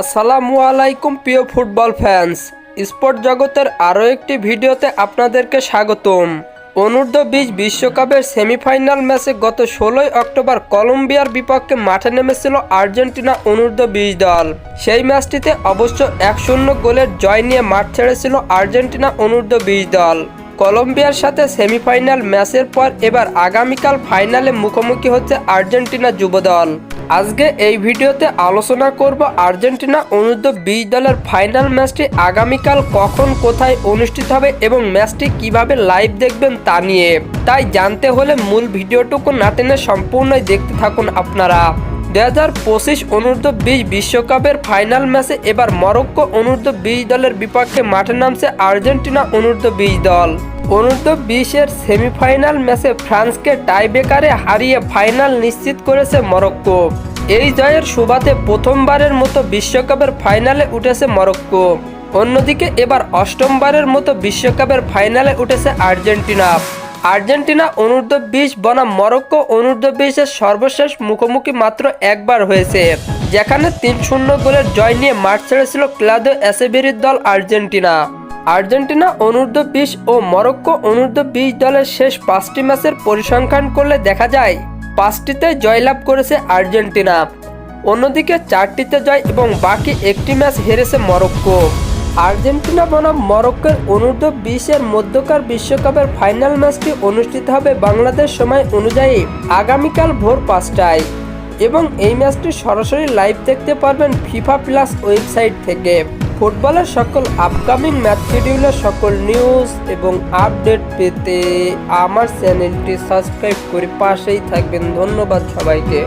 আসসালামু আলাইকুম, প্রিয় ফুটবল ফ্যান্স। স্পোর্ট জগতের আরও একটি ভিডিওতে আপনাদেরকে স্বাগতম। অনূর্ধ্ব বিশ বিশ্বকাপের সেমিফাইনাল ম্যাচে গত ষোলোই অক্টোবর কলম্বিয়ার বিপক্ষে মাঠে নেমেছিল আর্জেন্টিনা অনূর্ধ্ব বিশ দল। সেই ম্যাচটিতে অবশ্য এক শূন্য গোলের জয় নিয়ে মাঠ ছেড়েছিল আর্জেন্টিনা অনূর্ধ্ব বিশ দল। কলম্বিয়ার সাথে সেমিফাইনাল ম্যাচের পর এবার আগামীকাল ফাইনালে মুখোমুখি হচ্ছে আর্জেন্টিনা যুবদল আজকে এই ভিডিওতে আলোচনা করব আর্জেন্টিনা অনূর্ধ্ব বিশ দলের ফাইনাল ম্যাচটি আগামীকাল কখন কোথায় অনুষ্ঠিত হবে এবং ম্যাচটি কীভাবে লাইভ দেখবেন তা নিয়ে। তাই জানতে হলে মূল ভিডিওটুকু না টেনে সম্পূর্ণই দেখতে থাকুন আপনারা। দু হাজার পঁচিশ অনূর্ধ্ব বিশ বিশ্বকাপের ফাইনাল ম্যাচে এবার মরক্কো অনূর্ধ্ব বিশ দলের বিপক্ষে মাঠে নামছে আর্জেন্টিনা অনূর্ধ্ব বিশ দল। অনূর্ধ্ব বিশের সেমিফাইনাল ম্যাচে ফ্রান্সকে টাইব্রেকারে হারিয়ে ফাইনাল নিশ্চিত করেছে মরক্কো। এই জয়ের সুবাদে প্রথমবারের মতো বিশ্বকাপের ফাইনালে উঠেছে মরক্কো। অন্যদিকে এবার অষ্টমবারের মতো বিশ্বকাপের ফাইনালে উঠেছে আর্জেন্টিনা। আর্জেন্টিনা অনূর্ধ্ব বিশ, বনাম মরক্কো অনূর্ধ্ব বিশের সর্বশেষ মুখোমুখি মাত্র একবার হয়েছে, যেখানে তিন শূন্য গোলের জয় নিয়ে মাঠ ছেড়েছিল ক্লাদো অ্যাসেবেরির দল আর্জেন্টিনা। আর্জেন্টিনা অনূর্ধ্ব বিশ ও মরক্কো অনূর্ধ্ব বিশ দলের শেষ পাঁচটি ম্যাচের পরিসংখ্যান করলে দেখা যায়, পাঁচটিতে জয়লাভ করেছে আর্জেন্টিনা। অন্যদিকে চারটিতে জয় এবং বাকি একটি ম্যাচ হেরেছে মরক্কো। আর্জেন্টিনা বনাম মরক্কোর অনূর্ধ্ব বিশের মধ্যকার বিশ্বকাপের ফাইনাল ম্যাচটি অনুষ্ঠিত হবে বাংলাদেশ সময় অনুযায়ী আগামীকাল ভোর পাঁচটায়। এবং এই ম্যাচটি সরাসরি লাইভ দেখতে পারবেন ফিফা প্লাস ওয়েবসাইট থেকে। ফুটবলের সকল আপকামিং ম্যাচ শিডিউলের সকল নিউজ এবং আপডেট পেতে আমার চ্যানেলটি সাবস্ক্রাইব করে পাশেই থাকবেন। ধন্যবাদ সবাইকে।